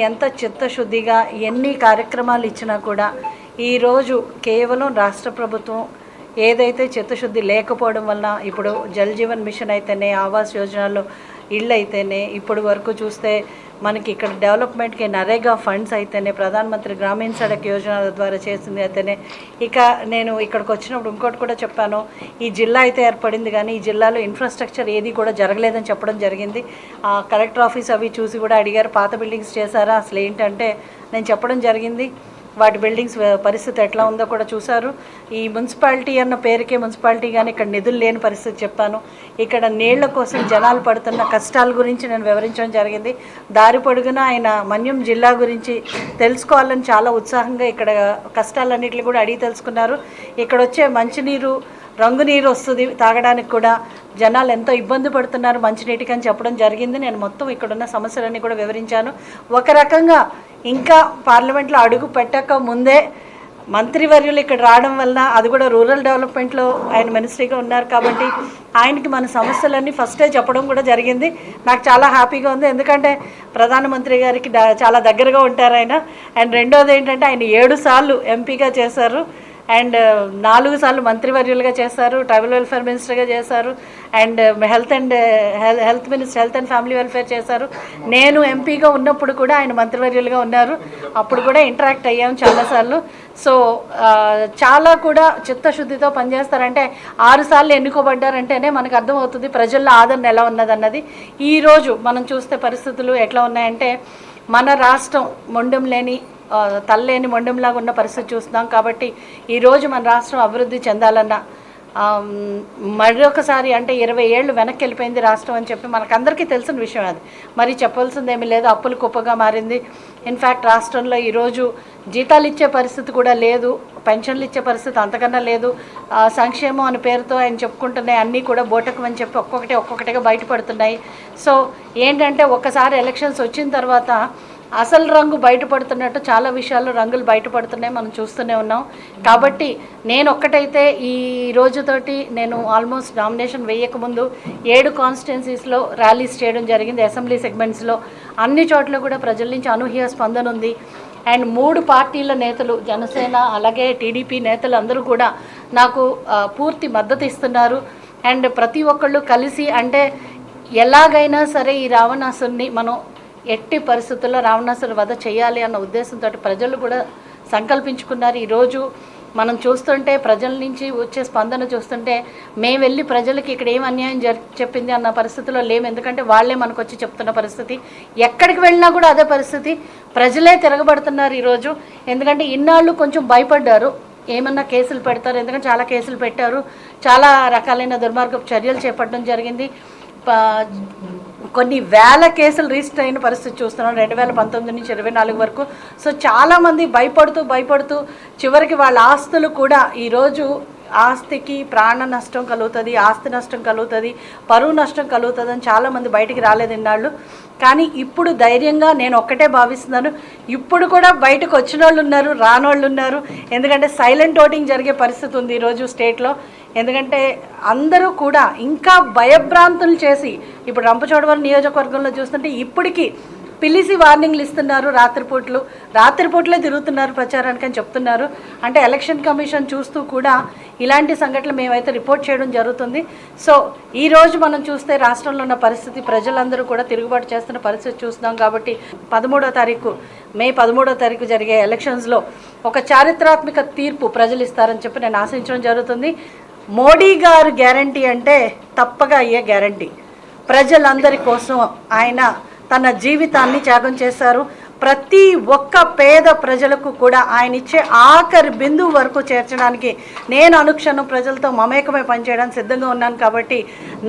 ఎంత చిత్తశుద్ధిగా ఎన్ని కార్యక్రమాలు ఇచ్చినా కూడా ఈరోజు కేవలం రాష్ట్ర ప్రభుత్వం ఏదైతే చిత్తశుద్ధి లేకపోవడం వల్ల ఇప్పుడు జల్ జీవన్ మిషన్ అయితేనే ఆవాస్ యోజనలో ఇళ్ళు అయితేనే ఇప్పుడు వరకు చూస్తే మనకి ఇక్కడ డెవలప్మెంట్కి నరేగా ఫండ్స్ అయితేనే ప్రధానమంత్రి గ్రామీణ సడక్ యోజన ద్వారా చేసింది అయితేనే. ఇక నేను ఇక్కడికి వచ్చినప్పుడు ఇంకోటి కూడా చెప్పాను ఈ జిల్లా అయితే ఏర్పడింది కానీ ఈ జిల్లాలో ఇన్ఫ్రాస్ట్రక్చర్ ఏది కూడా జరగలేదని చెప్పడం జరిగింది. ఆ కలెక్టర్ ఆఫీస్ అవి చూసి కూడా అడిగారు పాత బిల్డింగ్స్ చేశారా? అసలు ఏంటంటే నేను చెప్పడం జరిగింది. వాటి బిల్డింగ్స్ పరిస్థితి ఎట్లా ఉందో కూడా చూశారు. ఈ మున్సిపాలిటీ అన్న పేరుకే మున్సిపాలిటీ కానీ ఇక్కడ నిధులు లేని పరిస్థితి చెప్పాను. ఇక్కడ నీళ్ళ కోసం జనాలు పడుతున్న కష్టాల గురించి నేను వివరించడం జరిగింది. దారి పొడుగున ఆయన మన్యం జిల్లా గురించి తెలుసుకోవాలని చాలా ఉత్సాహంగా ఇక్కడ కష్టాలన్నింటినీ కూడా అడిగి తెలుసుకున్నారు. ఇక్కడ వచ్చే మంచినీరు రంగు నీరు వస్తుంది తాగడానికి కూడా. జనాలు ఎంతో ఇబ్బంది పడుతున్నారు మంచినీటికి అని చెప్పడం జరిగింది. నేను మొత్తం ఇక్కడున్న సమస్యలన్నీ కూడా వివరించాను. ఒక రకంగా ఇంకా పార్లమెంట్లో అడుగు పెట్టక ముందే మంత్రివర్యులు ఇక్కడ రావడం వలన అది కూడా రూరల్ డెవలప్మెంట్లో ఆయన మినిస్ట్రీగా ఉన్నారు కాబట్టి ఆయనకి మన సమస్యలన్నీ ఫస్టే చెప్పడం కూడా జరిగింది. నాకు చాలా హ్యాపీగా ఉంది. ఎందుకంటే ప్రధానమంత్రి గారికి చాలా దగ్గరగా ఉంటారు ఆయన. అండ్ రెండోది ఏంటంటే ఆయన ఏడు సార్లు ఎంపీగా చేశారు. అండ్ నాలుగు సార్లు మంత్రివర్యులుగా చేశారు ట్రైబల్ వెల్ఫేర్ మినిస్టర్గా చేశారు and health and health minister health and family welfare చేశారు. నేను ఎంపీగా ఉన్నప్పుడు కూడా ఆయన మంత్రివర్యులుగా ఉన్నారు. అప్పుడు కూడా ఇంటరాక్ట్ అయ్యాం చాలాసార్లు. సో చాలా కూడా చిత్తశుద్ధితో పనిచేస్తారంటే ఆరు సార్లు ఎన్నుకోబడ్డారంటేనే మనకు అర్థమవుతుంది ప్రజల్లో ఆదరణ ఎలా ఉన్నదన్నది. ఈరోజు మనం చూస్తే పరిస్థితులు ఎట్లా ఉన్నాయంటే మన రాష్ట్రం మొండెం లేని తల్లేని మొండెంలాగా ఉన్న పరిస్థితి చూస్తున్నాం కాబట్టి ఈరోజు మన రాష్ట్రం అభివృద్ధి చెందాలన్నా మరొకసారి అంటే ఇరవై ఏళ్ళు వెనక్కి వెళ్ళిపోయింది రాష్ట్రం అని చెప్పి మనకందరికీ తెలిసిన విషయం అది. మరి చెప్పాల్సిందేమీ లేదు అప్పులు కుప్పగా మారింది. ఇన్ఫ్యాక్ట్ రాష్ట్రంలో ఈరోజు జీతాలు ఇచ్చే పరిస్థితి కూడా లేదు పెన్షన్లు ఇచ్చే పరిస్థితి అంతకన్నా లేదు. సంక్షేమం అనే పేరుతో ఆయన చెప్పుకుంటున్నాయి అన్నీ కూడా బోటకం అని చెప్పి ఒక్కొక్కటి ఒక్కొక్కటిగా బయటపడుతున్నాయి. సో ఏంటంటే ఒక్కసారి ఎలక్షన్స్ వచ్చిన తర్వాత అసలు రంగు బయటపడుతున్నట్టు చాలా విషయాల్లో రంగులు బయటపడుతున్నాయి మనం చూస్తూనే ఉన్నాం. కాబట్టి నేను ఒక్కటైతే ఈ రోజుతోటి నేను ఆల్మోస్ట్ నామినేషన్ వేయకముందు ఏడు కాన్స్టిట్యున్సీస్లో ర్యాలీస్ చేయడం జరిగింది. అసెంబ్లీ సెగ్మెంట్స్లో అన్ని చోట్ల కూడా ప్రజల నుంచి అనూహ్య స్పందన ఉంది. అండ్ మూడు పార్టీల నేతలు జనసేన అలాగే టీడీపీ నేతలు అందరూ కూడా నాకు పూర్తి మద్దతు ఇస్తున్నారు. అండ్ ప్రతి ఒక్కళ్ళు కలిసి అంటే ఎలాగైనా సరే ఈ రావణాసుని మనం ఎట్టి పరిస్థితుల్లో రావణాసుని వధ చేయాలి అన్న ఉద్దేశంతో ప్రజలు కూడా సంకల్పించుకున్నారు. ఈరోజు మనం చూస్తుంటే ప్రజల నుంచి వచ్చే స్పందన చూస్తుంటే మేము వెళ్ళి ప్రజలకి ఇక్కడ ఏం అన్యాయం జరి చెప్పింది అన్న పరిస్థితిలో లేము ఎందుకంటే వాళ్ళే మనకు వచ్చి చెప్తున్న పరిస్థితి. ఎక్కడికి వెళ్ళినా కూడా అదే పరిస్థితి. ప్రజలే తిరగబడుతున్నారు ఈరోజు ఎందుకంటే ఇన్నాళ్ళు కొంచెం భయపడ్డారు. ఏమన్నా కేసులు పెడతారు. ఎందుకంటే చాలా కేసులు పెట్టారు. చాలా రకాలైన దుర్మార్గపు చర్యలు చేపట్టడం జరిగింది. కొన్ని వేల కేసులు రిజిస్టర్ అయిన పరిస్థితి చూస్తున్నాం. రెండు వేల పంతొమ్మిది నుంచి ఇరవై నాలుగు వరకు. సో చాలామంది భయపడుతూ భయపడుతూ చివరికి వాళ్ళ ఆస్తులు కూడా ఈరోజు ఆస్తికి ప్రాణ నష్టం కలుగుతుంది ఆస్తి నష్టం కలుగుతుంది పరువు నష్టం కలుగుతుంది అని చాలామంది బయటికి రాలేదు ఇన్నాళ్ళు. కానీ ఇప్పుడు ధైర్యంగా నేను ఒక్కటే భావిస్తున్నాను. ఇప్పుడు కూడా బయటకు వచ్చిన వాళ్ళు ఉన్నారు రానోళ్ళు ఉన్నారు. ఎందుకంటే సైలెంట్ ఓటింగ్ జరిగే పరిస్థితి ఉంది ఈరోజు స్టేట్లో ఎందుకంటే అందరూ కూడా ఇంకా భయభ్రాంతులు చేసి ఇప్పుడు రంపచోడవరం నియోజకవర్గంలో చూస్తుంటే ఇప్పటికీ పిలిచి వార్నింగ్లు ఇస్తున్నారు రాత్రిపూట్లు. రాత్రిపూట్లే తిరుగుతున్నారు ప్రచారానికి అని చెప్తున్నారు. అంటే ఎలక్షన్ కమిషన్ చూస్తూ కూడా ఇలాంటి సంఘటనలు మేమైతే రిపోర్ట్ చేయడం జరుగుతుంది. సో ఈరోజు మనం చూస్తే రాష్ట్రంలో ఉన్న పరిస్థితి ప్రజలందరూ కూడా తిరుగుబాటు చేస్తున్న పరిస్థితి చూస్తున్నాం కాబట్టి పదమూడో తారీఖు మే పదమూడో తారీఖు జరిగే ఎలక్షన్స్లో ఒక చారిత్రాత్మక తీర్పు ప్రజలు ఇస్తారని చెప్పి నేను ఆశించడం జరుగుతుంది. మోడీ గారు గ్యారంటీ అంటే తప్పగా అయ్యే గ్యారంటీ. ప్రజలందరి కోసం ఆయన తన జీవితాన్ని త్యాగం చేశారు. ప్రతి ఒక్క పేద ప్రజలకు కూడా ఆయన ఇచ్చే ఆఖరి బిందువు వరకు చేర్చడానికి నేను అనుక్షణం ప్రజలతో మమేకమై పనిచేయడానికి సిద్ధంగా ఉన్నాను కాబట్టి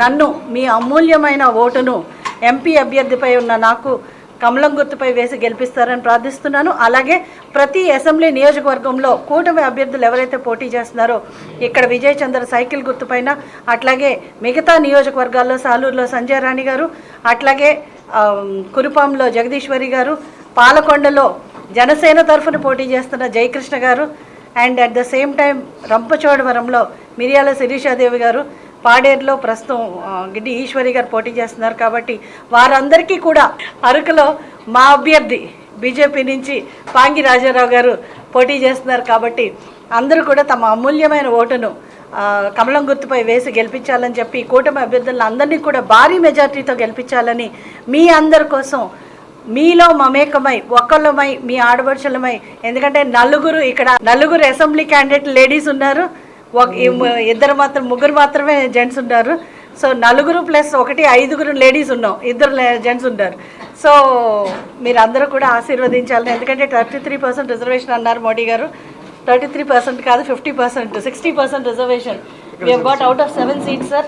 నన్ను మీ అమూల్యమైన ఓటును ఎంపీ అభ్యర్థిపై ఉన్న నాకు కమలం గుర్తుపై వేసి గెలిపిస్తారని ప్రార్థిస్తున్నాను. అలాగే ప్రతి అసెంబ్లీ నియోజకవర్గంలో కూటమి అభ్యర్థులు ఎవరైతే పోటీ చేస్తున్నారో ఇక్కడ విజయ్ చంద్ర సైకిల్ గుర్తుపైన అట్లాగే మిగతా నియోజకవర్గాల్లో సాలూరులో సంజయ్ రాణి గారు అట్లాగే కురుపాంలో జగదీశ్వరి గారు పాలకొండలో జనసేన తరఫున పోటీ చేస్తున్న జయకృష్ణ గారు and at the same time రంపచోడవరంలో Miriyala Sirisha Devi గారు పాడేరులో ప్రస్తుతం గిడ్డి ఈశ్వరి గారు పోటీ చేస్తున్నారు కాబట్టి వారందరికీ కూడా అరకులో మా అభ్యర్థి బీజేపీ నుంచి పాంగి రాజారావు గారు పోటీ చేస్తున్నారు కాబట్టి అందరూ కూడా తమ అమూల్యమైన ఓటును కమలం గుర్తుపై వేసి గెలిపించాలని చెప్పి కూటమి అభ్యర్థులను అందరినీ కూడా భారీ మెజార్టీతో గెలిపించాలని మీ అందరి కోసం మీలో మమేకమై ఒక్కళ్ళమై మీ ఆడపడుచులమై ఎందుకంటే నలుగురు ఇక్కడ నలుగురు అసెంబ్లీ క్యాండిడేట్ లేడీస్ ఉన్నారు. ఒక ఇద్దరు మాత్రం ముగ్గురు మాత్రమే జెంట్స్ ఉన్నారు. సో నలుగురు ప్లస్ ఒకటి ఐదుగురు లేడీస్ ఉన్నాం. ఇద్దరు జెంట్స్ ఉన్నారు. సో మీరు అందరూ కూడా ఆశీర్వదించాలని ఎందుకంటే థర్టీ త్రీ పర్సెంట్ రిజర్వేషన్ అన్నారు మోడీ గారు. థర్టీ త్రీ పర్సెంట్ కాదు fifty percent sixty percent reservation got out of seven seats sir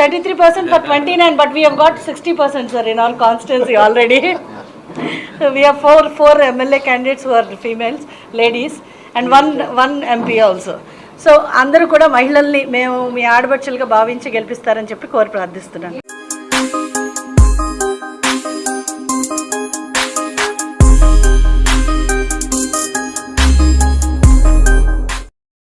thirty three percent for twenty nine but we had sixty percent sir in all constituency already we are four four MLA candidates for females ladies and one one MP also so అందరూ కూడా మహిళల్ని మేము మీ ఆడబడ్చలుగా భావించి గెలిపిస్తారని చెప్పి కోరి ప్రార్థిస్తున్నాను.